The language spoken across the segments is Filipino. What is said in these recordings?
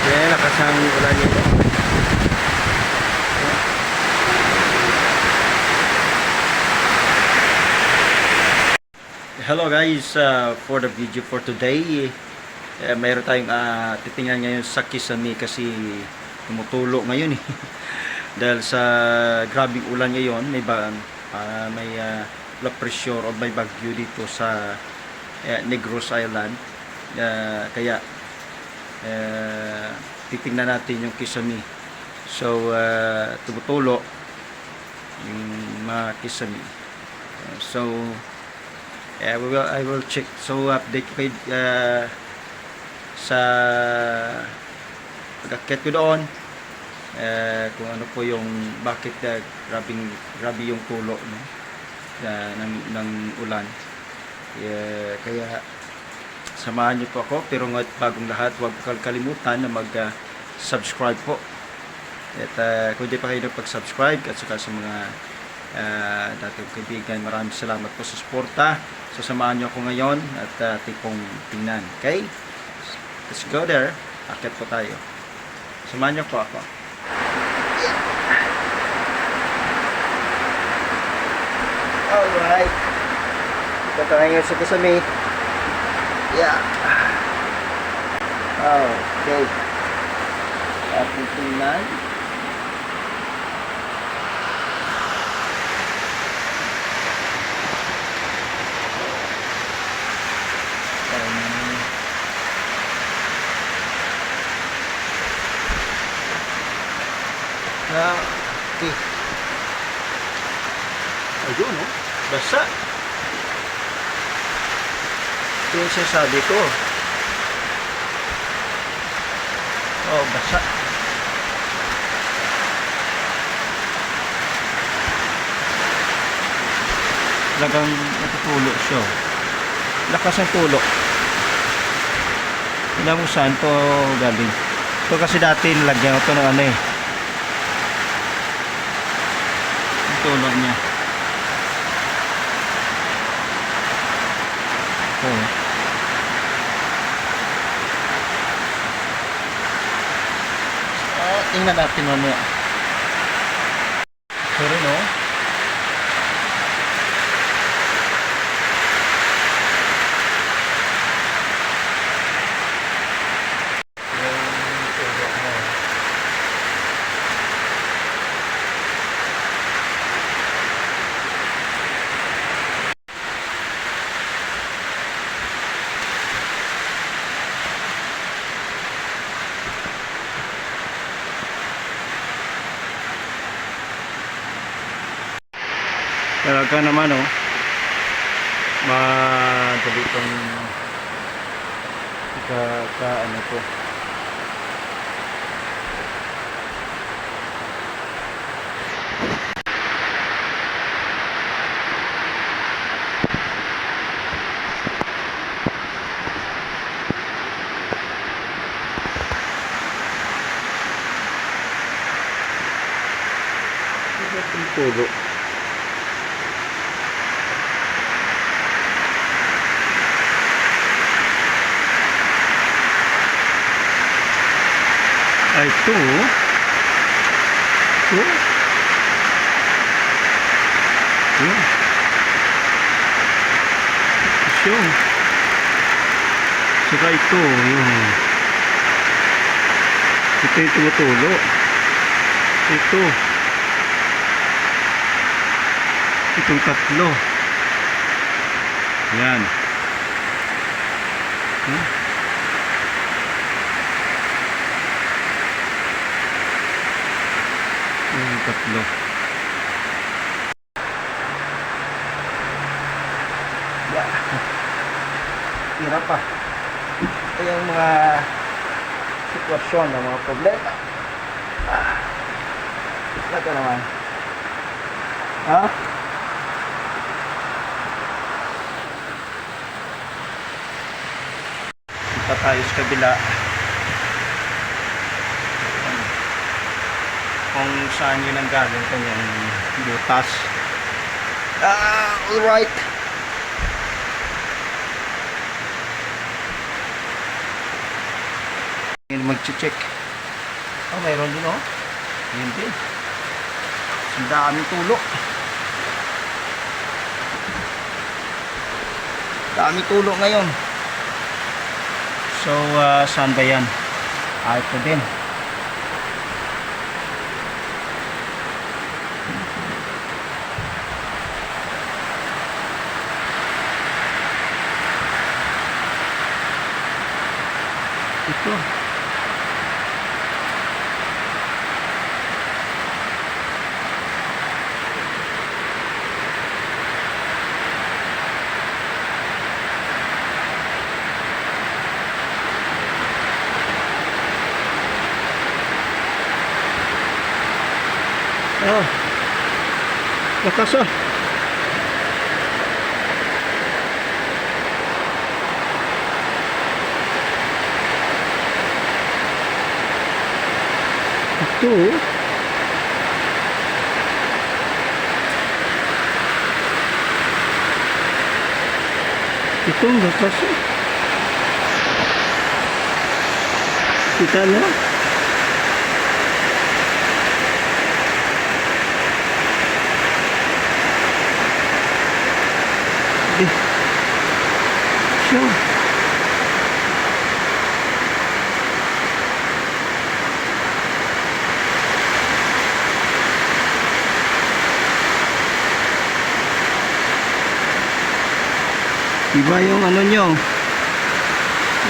Grabe, lakas ang ulan nito. Hello guys, uh, for the video for today, eh, mayroon tayong uh, titingnan ngayon sa Kisame kasi tumutulo ngayon eh. Dahil sa grabing ulan ngayon, may ba, ah, may uh, low pressure o may bagyo dito sa eh, Negros Island. Ah, kaya eh, titingnan natin yung Kisame. So, uh, tumutulo yung mga Kisame. Uh, so, eh, we will, I will check. So, update ko kayo uh, sa pag-akit ko doon eh, kung ano po yung bakit uh, grabing, grabe yung tulo no? uh, ng, ng ulan. Eh, kaya samahan niyo po ako. Pero ngat bagong lahat huwag kalimutan na mag-subscribe po. At uh, kung di pa kayo nagpag-subscribe at saka sa mga uh, dating kaibigan maraming salamat po sa suporta. So samahan niyo ako ngayon at uh, ating pong tingnan. Okay? Let's go there. Akit po tayo. Samahan niyo po ako. Alright ito tayo ngayon sa kasami Yeah. Okay. Ating tingnan. Um, na, okay. Ayun, no? Basa. Ito yung sinasabi ko. Oh, basa. Talagang natutulo siya. Lakas ng tulo. Hindi mo saan to galing. Ito kasi dati nilagyan ko to ng ano eh. Ang tulo niya. Oh. Ah, tingnan natin mamaya. Talaga naman oh. Madali itong ka, ka ano po. Ang Ay, ito. oh. Ito. Yun. Ito. Saka ito. Yun. Ito yung tumutulo. Ito. Itong tatlo. Yan. Hmm? Yung tatlo. Yeah. Hirap pa. Ito yung mga sitwasyon ng mga problema. Ah. Ito naman. Ha? Punta tayo sa kabila. Kung saan yun ang galing kanyang butas. Ah, alright. Yung mag-check. Oh, mayroon din oh. Yun din. Ang daming tulo. Daming tulo ngayon. So, ah, saan ba yan? Ah, ito din. Ito. Oh. Lakas ah. Ito. oh. Ito ang lakas ah. Kita na. Eh. Siya. Iba yung ano nyo.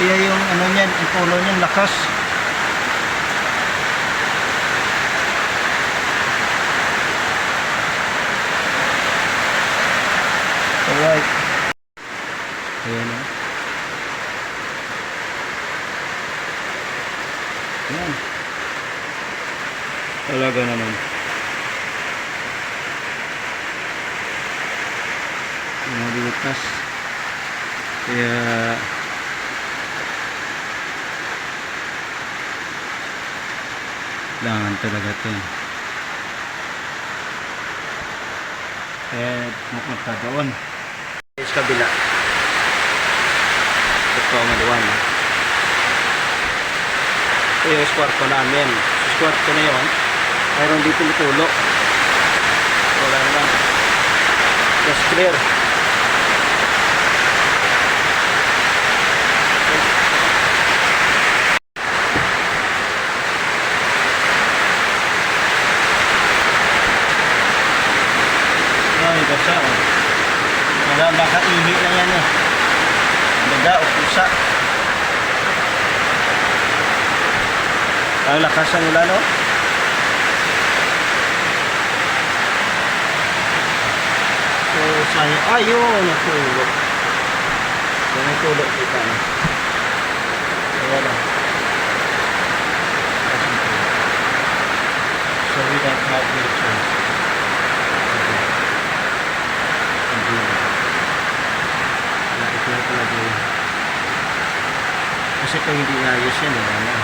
Iya yung ano niyan, yung polo niyan lakas. Alright. Ayan o. Ayan. Talaga naman. Mga butas. Kaya kailangan talaga ito. Eh, mapunta doon. Sa kabila. Ito ang maluwan. Ito yung kwarto namin. Sa kwarto na yun, mayroon dito tulo. Wala naman. Just clear. Ay, basa. Oh. Wala, baka ihi na yan eh. Daga o pusa. Ang lakas ng ulan, no? So, saya, ayun, natulog. Yung natulog, kita na. Lakas ng tulog. So, we don't have no choice. Na. Na. Kasi kung hindi naayos yan, eh,